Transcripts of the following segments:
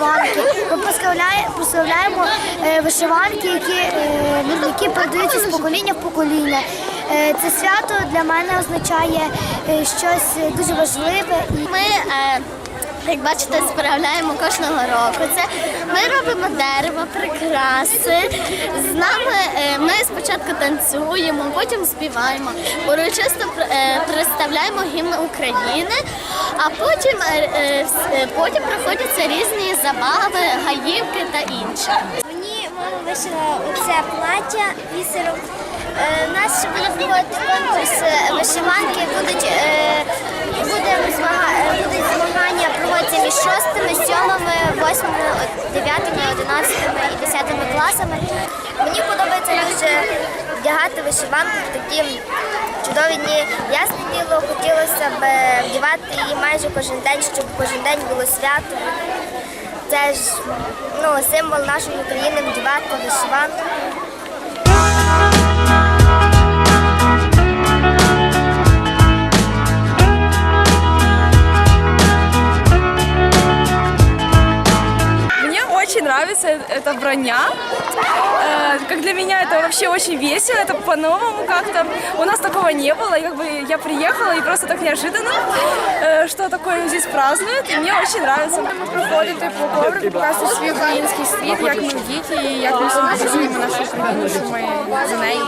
вишиванки. Ми прославляємо е, вишиванки, які е, які передаються з покоління в покоління. Е, це свято для мене означає щось дуже важливе. Ми, як бачите, справляємо кожного року. Це Ми робимо дерево, прикраси. З нами ми спочатку танцюємо, потім співаємо, урочисто представляємо гімн України а потім, е, е, е, потім проходяться різні забави, гаївки та інше. Мені мама вишила оце плаття бісером. Е, У нас ще буде проходити конкурс вишиванки, будуть, е, буде е, будуть змагання проводяться між шостими, сьомими, восьмими, дев'ятими, одинадцятими і десятими класами. Вдягати вишиванку в такі чудові дні. Ясне діло, хотілося б е, вдівати її майже кожен день, щоб кожен день було свято. Це ж ну, символ нашої України вдівати вишиванку. это броня. Э, Как для меня это вообще очень весело, это по-новому как-то. У нас такого не было, и как бы я приехала и просто так неожиданно, э, что такое здесь празднуют, и мне очень нравится. проходити по коврику, показувати свій український світ, як ми діти, і як ми символізуємо нашу Україну, що ми за неї.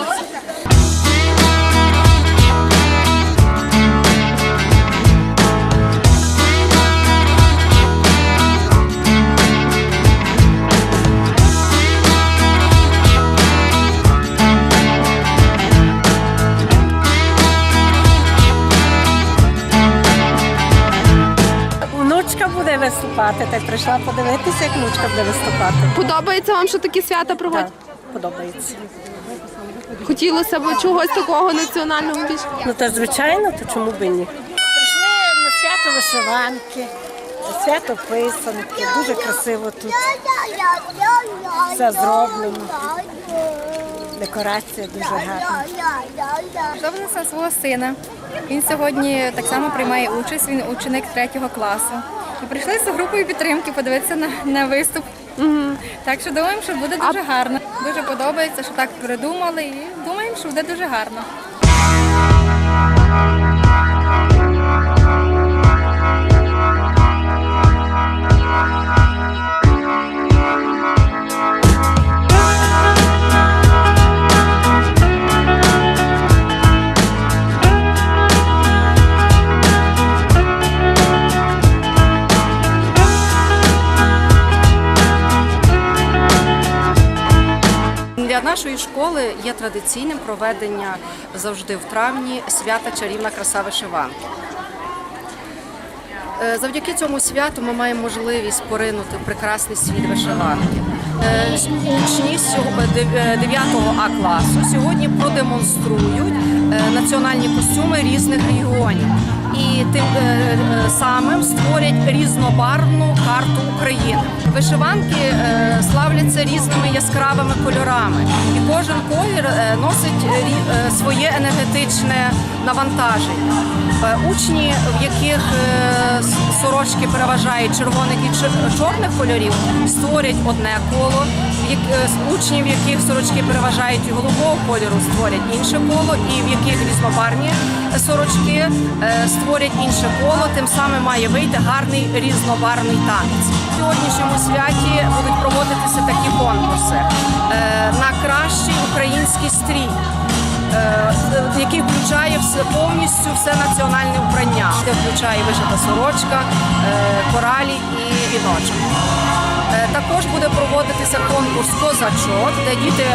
Виступати, та й прийшла подивитися, як внучка буде виступати. Подобається вам, що такі свята проводять? Так, подобається. Хотілося б чогось такого національного більше. Ну та звичайно, то чому б і ні? Прийшли на свято вишиванки, на свято писанки. Дуже красиво тут все зроблено. Декорація дуже гарна. Довнеса свого сина. Він сьогодні так само приймає участь, він ученик третього класу. І прийшли з групою підтримки подивитися на, на виступ. Так що думаємо, що буде дуже гарно. Дуже подобається, що так придумали, і думаємо, що буде дуже гарно. Нашої школи є традиційним проведення завжди в травні свята чарівна краса вишиванки. Е, Завдяки цьому святу ми маємо можливість поринути в прекрасний світ вишиванки. Е, Учні 9 А класу сьогодні продемонструють е, національні костюми різних регіонів і тим е, е, самим створять різнобарвну карту України. Вишиванки е, славляться різними яскравими кольорами, і кожен колір носить своє енергетичне навантаження. Учні, в яких сорочки переважають червоних і чор- чорних кольорів, створять одне коло. В як- е, в яких сорочки переважають голубого кольору, створять інше коло, і в яких різнобарні сорочки створять інше коло. Тим самим має вийти гарний різнобарний танець. Сьогоднішньому святі будуть проводитися такі конкурси е, на кращий український стрій. е, Який включає все повністю все національне вбрання, де включає вишита сорочка, е, коралі і віночок. Також буде проводитися конкурс козачок, де діти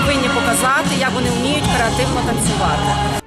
повинні показати, як вони вміють креативно танцювати.